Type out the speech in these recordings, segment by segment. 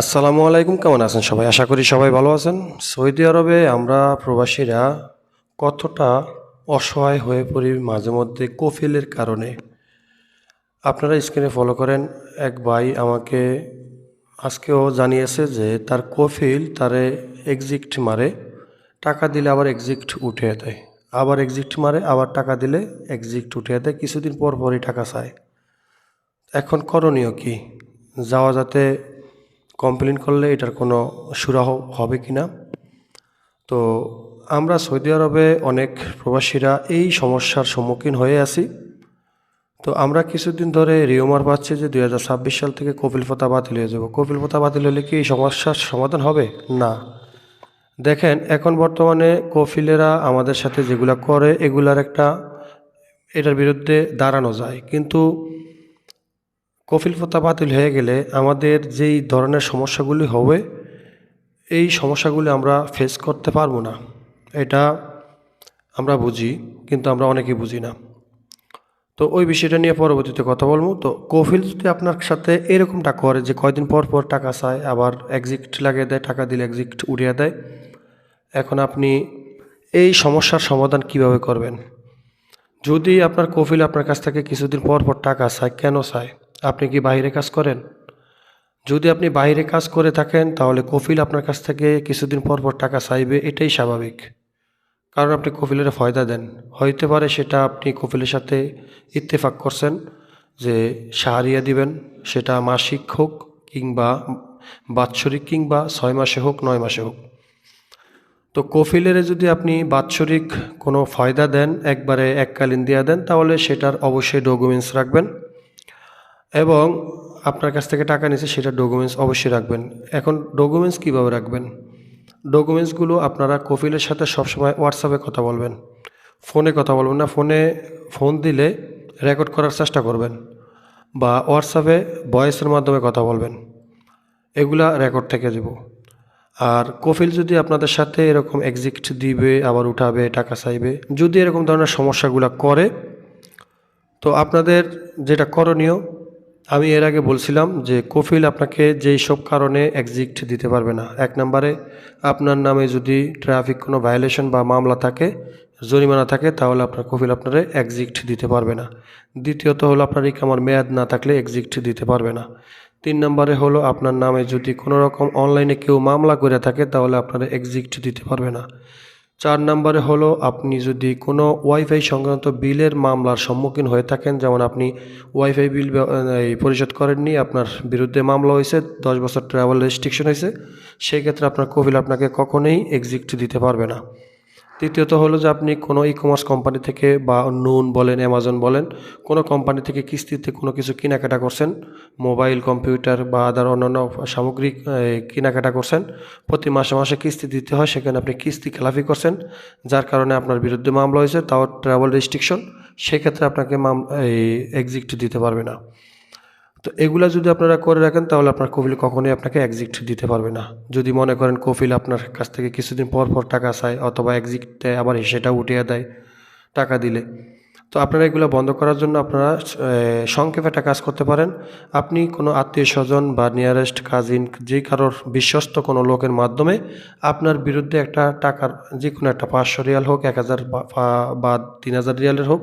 আসসালামু আলাইকুম, কেমন আছেন সবাই? আশা করি সবাই ভালো আছেন। সৌদি আরবে আমরা প্রবাসীরা কতটা অসহায় হয়ে পড়ি মাঝে মধ্যে কফিলের কারণে? আপনারা স্ক্রিনে ফলো করেন, এক ভাই আমাকে আজকেও জানিয়েছে যে তার কফিল তারে এক্সিক্ট মারে, টাকা দিলে আবার এক্সিক্ট উঠিয়ে দেয়। আবার এক্সিক্ট মারে, আবার টাকা দিলে এক্সিক্ট উঠে দেয়, কিছুদিন পর পরই টাকা চায়। এখন করণীয় কি? যাওয়া যাতে কমপ্লেন করলে এটার কোনো সুরাহ হবে কি না? তো আমরা সৌদি আরবে অনেক প্রবাসীরা এই সমস্যার সম্মুখীন হয়ে আছি। তো আমরা কিছুদিন ধরে রিওমার পাচ্ছি যে দু হাজার ছাব্বিশ সাল থেকে কপিল প্রথা বাতিল হয়ে যাব। কপিল প্রথা বাতিল হলে কি এই সমস্যার সমাধান হবে? না। দেখেন, এখন বর্তমানে কফিলেরা আমাদের সাথে যেগুলা করে, এগুলার একটা, এটার বিরুদ্ধে দাঁড়ানো যায়। কিন্তু কফিল প্রথা বাতিল হয়ে গেলে আমাদের যেই ধরনের সমস্যাগুলি হবে, এই সমস্যাগুলি আমরা ফেস করতে পারব না। এটা আমরা বুঝি, কিন্তু আমরা অনেকেই বুঝি না। তো ওই বিষয়টা নিয়ে পরবর্তীতে কথা বলব। তো কফিল যদি আপনার সাথে এরকমটা করে যে কয়দিন পর পর টাকা চায়, আবার এক্সিক্ট লাগিয়ে দেয়, টাকা দিলে এক্সিক্ট উড়িয়ে দেয়, এখন আপনি এই সমস্যার সমাধান কীভাবে করবেন? যদি আপনার কফিল আপনার কাছ থেকে কিছুদিন পর পর টাকা চায়, কেন চায়? আপনি কি বাইরে কাজ করেন? যদি আপনি বাইরে কাজ করে থাকেন, তাহলে কফিল আপনার কাছ থেকে কিছুদিন পর পর টাকা চাইবে, এটাই স্বাভাবিক। কারণ আপনি কফিলের ফয়দা দেন। হইতে পারে সেটা আপনি কফিলের সাথে ইত্তেফাক করছেন যে সাহারিয়া দিবেন, সেটা মাসিক হোক কিংবা বাৎসরিক কিংবা ছয় মাসে হোক, নয় মাসে হোক। তো কফিলের যদি আপনি বাৎসরিক কোনো ফয়দা দেন, একবারে এককালীন দিয়া দেন, তাহলে সেটার অবশ্যই ডকুমেন্টস রাখবেন। এবং আপনার কাছ থেকে টাকা নিচ্ছে সেটা ডকুমেন্টস অবশ্যই রাখবেন। এখন ডকুমেন্টস কীভাবে রাখবেন? ডকুমেন্টসগুলো আপনারা কফিলের সাথে সবসময় হোয়াটসঅ্যাপে কথা বলবেন। ফোনে কথা বলবেন না, ফোনে ফোন দিলে রেকর্ড করার চেষ্টা করবেন বা হোয়াটসঅ্যাপে ভয়েসের মাধ্যমে কথা বলবেন। এগুলা রেকর্ড থেকে দেব। আর কফিল যদি আপনাদের সাথে এরকম এক্সিক্ট দিবে, আবার উঠাবে, টাকা চাইবে, যদি এরকম ধরনের সমস্যাগুলো করে, তো আপনাদের যেটা করণীয় আমি এর আগে বলছিলাম যে কফিল আপনাকে যেই সব কারণে এক্সিক্ট দিতে পারবে না। এক নম্বরে, আপনার নামে যদি ট্রাফিক কোনো ভায়োলেশন বা মামলা থাকে, জরিমানা থাকে, তাহলে আপনার কফিল আপনারে এক্সিক্ট দিতে পারবে না। দ্বিতীয়ত হলো আপনার ইকামার মেয়াদ না থাকলে এক্সিক্ট দিতে পারবে না। তিন নম্বরে হলো আপনার নামে যদি কোনো রকম অনলাইনে কেউ মামলা করে থাকে, তাহলে আপনারা এক্সিক্ট দিতে পারবে না। চার নম্বরে হলো, আপনি যদি কোনো ওয়াইফাই সংক্রান্ত বিলের মামলার সম্মুখীন হয়ে থাকেন, যেমন আপনি ওয়াইফাই বিল পরিশোধ করেননি, আপনার বিরুদ্ধে মামলা হয়েছে, দশ বছর ট্রাভেল রেস্ট্রিকশন হয়েছে, সেই ক্ষেত্রে আপনার কপিল আপনাকে কখনোই এক্সিক্ট দিতে পারবে না। তৃতীয়ত হলো যে আপনি কোনো ই কমার্স কোম্পানি থেকে বা নুন বলেন অ্যামাজন বলেন, কোনো কোম্পানি থেকে কিস্তিতে কোনো কিছু কেনাকাটা করছেন মোবাইল কম্পিউটার বা আদার অন্যান্য সামগ্রিক কেনাকাটা করছেন, প্রতি মাসে মাসে কিস্তি দিতে হয়, সেখানে আপনি কিস্তি খেলাফি করছেন, যার কারণে আপনার বিরুদ্ধে মামলা হয়েছে, তাও ট্রাভেল রেস্ট্রিকশন সেক্ষেত্রে আপনাকে মাম, এই এক্সিক্ট দিতে পারবে না। তো এগুলা যদি আপনারা করে রাখেন, তাহলে আপনার কফিল কখনোই আপনাকে এক্সিক্ট দিতে পারবে না। যদি মনে করেন কফিল আপনার কাছ থেকে কিছুদিন পর পর টাকা চায়, অথবা এক্সিক্ট দেয় আবার সেটা উঠিয়ে দেয় টাকা দিলে। তো আপনারা এগুলো বন্ধ করার জন্য আপনারা সংক্ষেপে একটা কাজ করতে পারেন। আপনি কোনো আত্মীয় স্বজন বা নিয়ারেস্ট কাজিন যে কারোর বিশ্বস্ত কোনো লোকের মাধ্যমে আপনার বিরুদ্ধে একটা টাকার, যে কোনো একটা পাঁচশো রিয়াল হোক, এক হাজার বা তিন হাজার রিয়ালের হোক,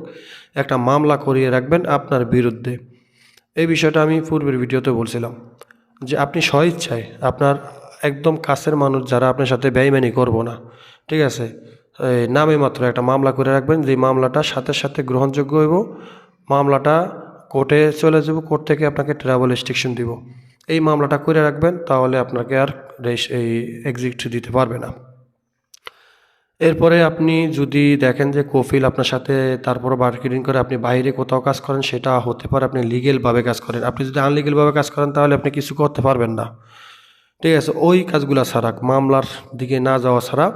একটা মামলা করিয়ে রাখবেন আপনার বিরুদ্ধে। এই বিষয়টা আমি পূর্বের ভিডিওতে বলছিলাম যে আপনি স্বইচ্ছায় আপনার একদম কাছের মানুষ যারা আপনার সাথে বেইমানি করব না, ঠিক আছে? নামে মাত্র একটা মামলা করে রাখবেন যে মামলাটা সাথে সাথে গ্রহণযোগ্য হইব, মামলাটা কোর্টে চলে যাব, কোর্ট থেকে আপনাকে ট্রাভেল রেস্ট্রিকশন দিব। এই মামলাটা করে রাখবেন, তাহলে আপনাকে আর এই এক্সিট দিতে পারবে না। এরপরে আপনি যদি দেখেন যে কফিল আপনার সাথে তারপরে মার্কেটিং করে আপনি বাইরে কোথাও কাজ করেন, সেটা হতে পারে আপনি লিগেলভাবে কাজ করেন। আপনি যদি আনলিগেলভাবে কাজ করেন, তাহলে আপনি কিছু করতে পারবেন না। ঠিক আছে, ওই কাজগুলা ছাড়া, মামলার দিকে না যাওয়া ছাড়া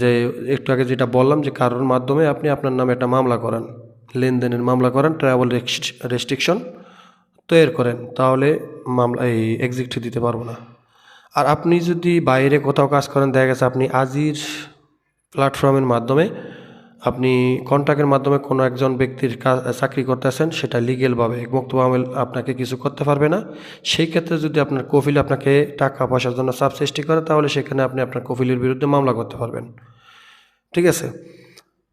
যে একটু আগে যেটা বললাম যে কারোর মাধ্যমে আপনি আপনার নামে একটা মামলা করেন, লেনদেনের মামলা করেন ট্রাভেল রেস্ট্রিকশন তৈরি করেন, তাহলে মামলা, এই এক্সিকিউটিভ দিতে পারব না। আর আপনি যদি বাইরে কোথাও কাজ করেন, দেখা গেছে আপনি আজির প্ল্যাটফর্মের মাধ্যমে আপনি কন্ট্রাক্টের মাধ্যমে কোনো একজন ব্যক্তির চাকরি করতেছেন সেটা লিগেলভাবে মুক্ত মামল আপনাকে কিছু করতে পারবে না। সেই ক্ষেত্রে যদি আপনার কফিল আপনাকে টাকা পয়সার জন্য চাপ সৃষ্টি করে, তাহলে সেখানে আপনি আপনার কফিলের বিরুদ্ধে মামলা করতে পারবেন। ঠিক আছে?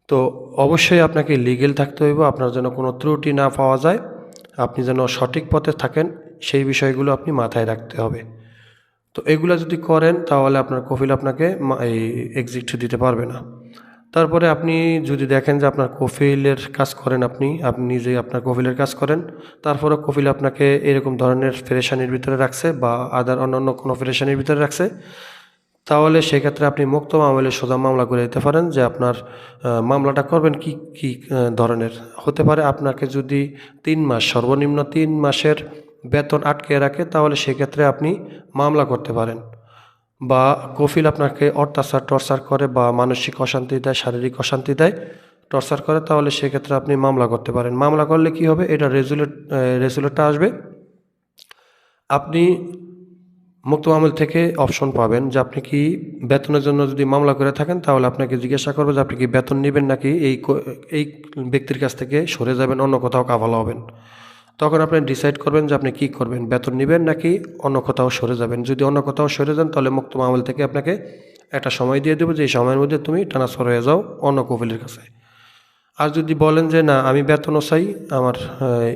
তো অবশ্যই আপনাকে লিগেল থাকতে হইব, আপনার যেন কোনো ত্রুটি না পাওয়া যায়। আপনি যেন সঠিক পথে থাকেন, সেই বিষয়গুলো আপনি মাথায় রাখতে হবে। তো এগুলো যদি করেন, তাহলে আপনার কফিল আপনাকে এই এক্সিট দিতে পারবে না। তারপরে আপনি যদি দেখেন যে আপনার কফিলের কাজ করেন আপনি আপনি নিজে আপনার কফিলের কাজ করেন তারপরে কফিল আপনাকে এরকম ধরনের ফেরেশানির ভিতরে রাখছে বা আদার অন্যান্য কোনো ফেরেশানির ভিতরে রাখছে, তাহলে সেক্ষেত্রে আপনি মুক্ত মামলে সোজা মামলা করে দিতে পারেন যে আপনার মামলাটা করবেন কি কি ধরনের। হতে পারে আপনাকে যদি তিন মাস, সর্বনিম্ন তিন মাসের বেতন আটকে রাখে, তাহলে সেক্ষেত্রে আপনি মামলা করতে পারেন বা কফিল আপনাকে অত্যাচার, টর্চার করে বা মানসিক অশান্তি দেয়, শারীরিক অশান্তি দেয়, টর্চার করে, তাহলে সেক্ষেত্রে আপনি মামলা করতে পারেন। মামলা করলে কি হবে? এটা রেজুলেট রেজুলেটটা আসবে। আপনি মুক্ত মামল থেকে অপশন পাবেন যে আপনি কি বেতনের জন্য যদি মামলা করে থাকেন, তাহলে আপনাকে জিজ্ঞাসা করবে যে আপনি কি বেতন নেবেন নাকি এই এই ব্যক্তির কাছ থেকে সরে যাবেন, অন্য কোথাও কাভালা হবেন। তখন আপনি ডিসাইড করবেন যে আপনি কি করবেন, বেতন নেবেন নাকি অন্য কোথাও সরে যাবেন। যদি অন্য কোথাও সরে যান, তাহলে মুক্ত মামল থেকে আপনাকে একটা সময় দিয়ে দেবো, যে এই সময়ের মধ্যে তুমি ট্রান্সফার হয়ে যাও অন্য কফিলের কাছে। আর যদি বলেন যে, না, আমি বেতনও চাই, আমার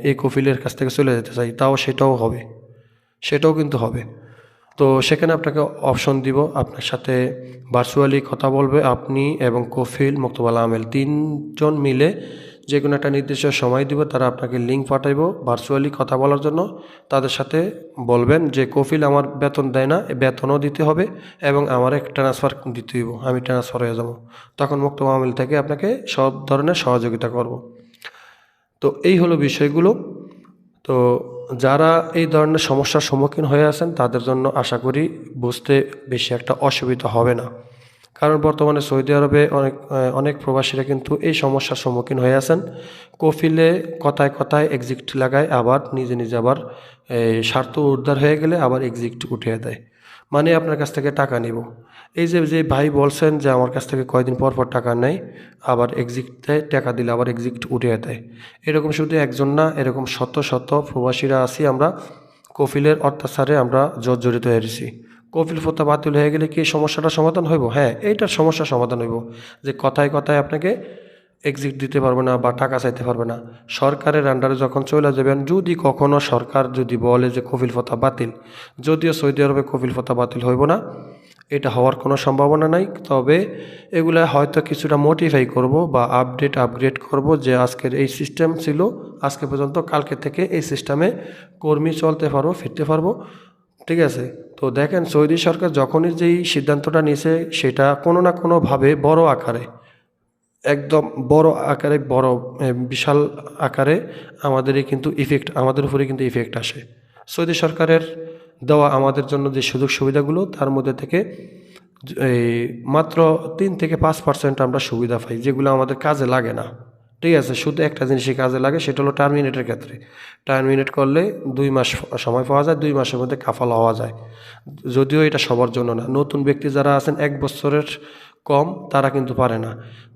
এই কফিলের কাছ থেকে চলে যেতে চাই তাও সেটাও হবে। সেটাও কিন্তু হবে। তো সেখানে আপনাকে অপশন দিব, আপনার সাথে ভার্চুয়ালি কথা বলবে আপনি এবং কফিল, মুক্তবালা আমেল, তিনজন মিলে যে কোনো একটা নির্দিষ্ট সময় দিব, তারা আপনাকে লিঙ্ক পাঠাইব ভার্চুয়ালি কথা বলার জন্য। তাদের সাথে বলবেন যে, কফিল আমার বেতন দেয় না বেতনও দিতে হবে এবং আমার এক ট্রান্সফার দিতে হইব, আমি ট্রান্সফার হয়ে যাব। তখন মুক্ত মামিল থেকে আপনাকে সব ধরনের সহযোগিতা করব। তো এই হলো বিষয়গুলো। তো যারা এই ধরনের সমস্যার সম্মুখীন হয়ে আছেন, তাদের জন্য আশা করি বুঝতে বেশি একটা অসুবিধা হবে না। কারণ বর্তমানে সৌদি আরবে অনেক অনেক প্রবাসীরা কিন্তু এই সমস্যার সম্মুখীন হয়ে আছেন। কফিলে কথায় কথায় এক্সিট লাগায় আবার নিজে নিজে আবার স্বার্থ উদ্ধার হয়ে গেলে আবার এক্সিট উঠিয়ে দেয়। মানে আপনার কাছ থেকে টাকা নিব। এই যে যে ভাই বলছেন যে আমার কাছ থেকে কয়দিন পর পর টাকা নেয়, আবার এক্সিট দেয়, টাকা দিলে আবার এক্সিট উঠিয়ে দেয়। এরকম শুধু একজন না, এরকম শত শত প্রবাসীরা আছি আমরা, কফিলের অত্যাচারে আমরা জর্জরিত হয়ে কফিল ফোতা বাতিল হয়ে গেলে কি সমস্যাটা সমাধান হইব? হ্যাঁ এইটার সমস্যা সমাধান হইব। যে কথায় কথায় আপনাকে এক্সিট দিতে পারবে না বা টাকা চাইতে পারবে না। সরকারের আন্ডারে যখন চলে যাবেন, যদি কখনো সরকার যদি বলে যে কফিল ফতা বাতিল, যদিও সৌদি আরবে কফিল ফতা বাতিল হইব না, এটা হওয়ার কোনো সম্ভাবনা নাই। তবে এগুলা হয়তো কিছুটা মোটিফাই করব বা আপডেট আপগ্রেড করব যে আজকের এই সিস্টেম ছিল, আজকে পর্যন্ত কালকে থেকে এই সিস্টেমে কর্মী চলতে পারব, ফিরতে পারব। ঠিক আছে? তো দেখেন সৌদি সরকার যখনই যেই সিদ্ধান্তটা নিয়েছে, সেটা কোনো না কোনোভাবে বড় আকারে, একদম বড় আকারে, বড় বিশাল আকারে আমাদেরই কিন্তু ইফেক্ট আমাদের উপরে কিন্তু ইফেক্ট আসে। সৌদি সরকারের দেওয়া আমাদের জন্য যে সুযোগ সুবিধাগুলো, তার মধ্যে থেকে এই মাত্র তিন থেকে পাঁচ পার্সেন্ট আমরা সুবিধা পাই, যেগুলো আমাদের কাজে লাগে না। ঠিক আছে, শুধু একটা জিনিসই কাজে লাগে, সেটা হলো টার্মিনেটের ক্ষেত্রে। টার্মিনেট করলে দুই মাস সময় পাওয়া যায়, দুই মাসের মধ্যে কাফাল হওয়া যায়। যদিও এটা সবার জন্য না, নতুন ব্যক্তি যারা আছেন, এক বছরের কম, তারা কিন্তু পারে না।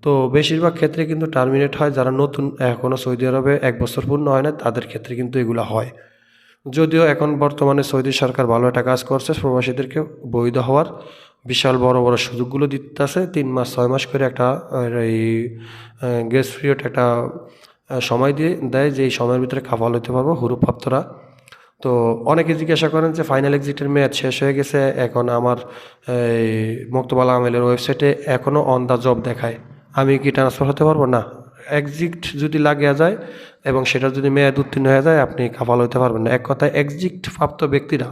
তো বেশিরভাগ ক্ষেত্রে কিন্তু টার্মিনেট হয়, যারা নতুন এখনও সৌদি আরবে এক বছর পূর্ণ হয় না, তাদের ক্ষেত্রে কিন্তু এগুলো হয়। যদিও এখন বর্তমানে সৌদি সরকার ভালো একটা কাজ করছে প্রবাসীদেরকে বৈধ হওয়ার। বিশাল বড় বড় সুযোগগুলো দিতেছে, তিন মাস, ছয় মাস করে একটা এই গ্রেস পিরিয়ড একটা সময় দিয়ে দেয় যে এই সময়ের ভিতরে কাফাল হতে পারব হুরুপ্রাপ্তরা তো অনেকে জিজ্ঞাসা করেন যে ফাইনাল এক্সিটের মেয়াদ শেষ হয়ে গেছে, এখন আমার, এই, মুক্তবালা আমেলের ওয়েবসাইটে এখনও অন দ্য জব দেখায়। আমি কি ট্রান্সফার হতে পারব? না। এক্সিট যদি লাগিয়ে যায় এবং সেটা যদি মেয়াদ উত্তীর্ণ হয়ে যায়, আপনি কাফাল হইতে পারবেন না। এক কথায় এক্সিট প্রাপ্ত ব্যক্তিরা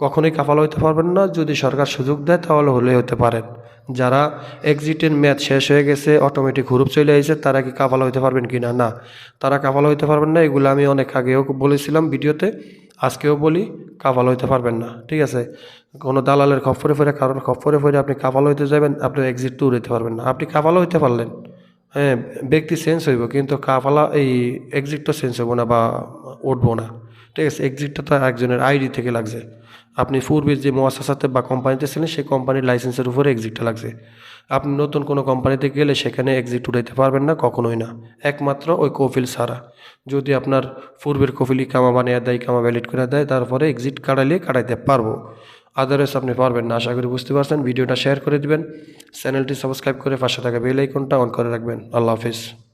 কখনোই কাফাল হইতে পারবেন না। যদি সরকার সুযোগ দেয়, তাহলে হলে হতে পারেন। যারা এক্সিটের মেয়াদ শেষ হয়ে গেছে অটোমেটিক হুরুপ চলে এসেছে তারা কি কাফাল হইতে পারবেন কি না? না, তারা কাফাল হইতে পারবেন না। এগুলো আমি অনেক আগেও বলেছিলাম ভিডিওতে। আজকেও বলি, কাফাল হইতে পারবেন না। ঠিক আছে? কোনো দালালের খপ্পরে ফেরে কারোর খপ্পরে ফেরে আপনি কাফাল হইতে যাবেন, আপনি এক্সিট ট্যুর হইতে পারবেন না। আপনি কাফালও হইতে পারলেন। হ্যাঁ ব্যক্তি চেঞ্জ হইব, কিন্তু কাফালা, এই এক্সিট তো চেঞ্জ হইব না বা উঠবো না। ঠিক আছে? এক্সিটটা তো একজনের আইডি থেকে লাগছে। আপনি পূর্বে যে মোয়াসাসাতে বা কোম্পানিতে ছিলেন, সেই কোম্পানির লাইসেন্সের উপরে এক্সিটটা লাগছে। আপনি নতুন কোনো কোম্পানিতে গেলে সেখানে এক্সিট উঠাইতে পারবেন না, কখনোই না। একমাত্র ওই কফিল ছাড়া যদি আপনার পূর্বের কফিল কামা বানিয়ে দেয় কামা ভ্যালিড করে দেয়, তারপরে এক্সিট কাটাইলে কাটাইতে পারব। আদারওয়াইজ আপনি পারবেন না, আশা করি বুঝতে পারছেন। ভিডিওটা শেয়ার করে দিবেন। চ্যানেলটি সাবস্ক্রাইব করে পাশে থাকা বেল আইকনটা অন করে রাখবেন। আল্লাহ হাফিজ।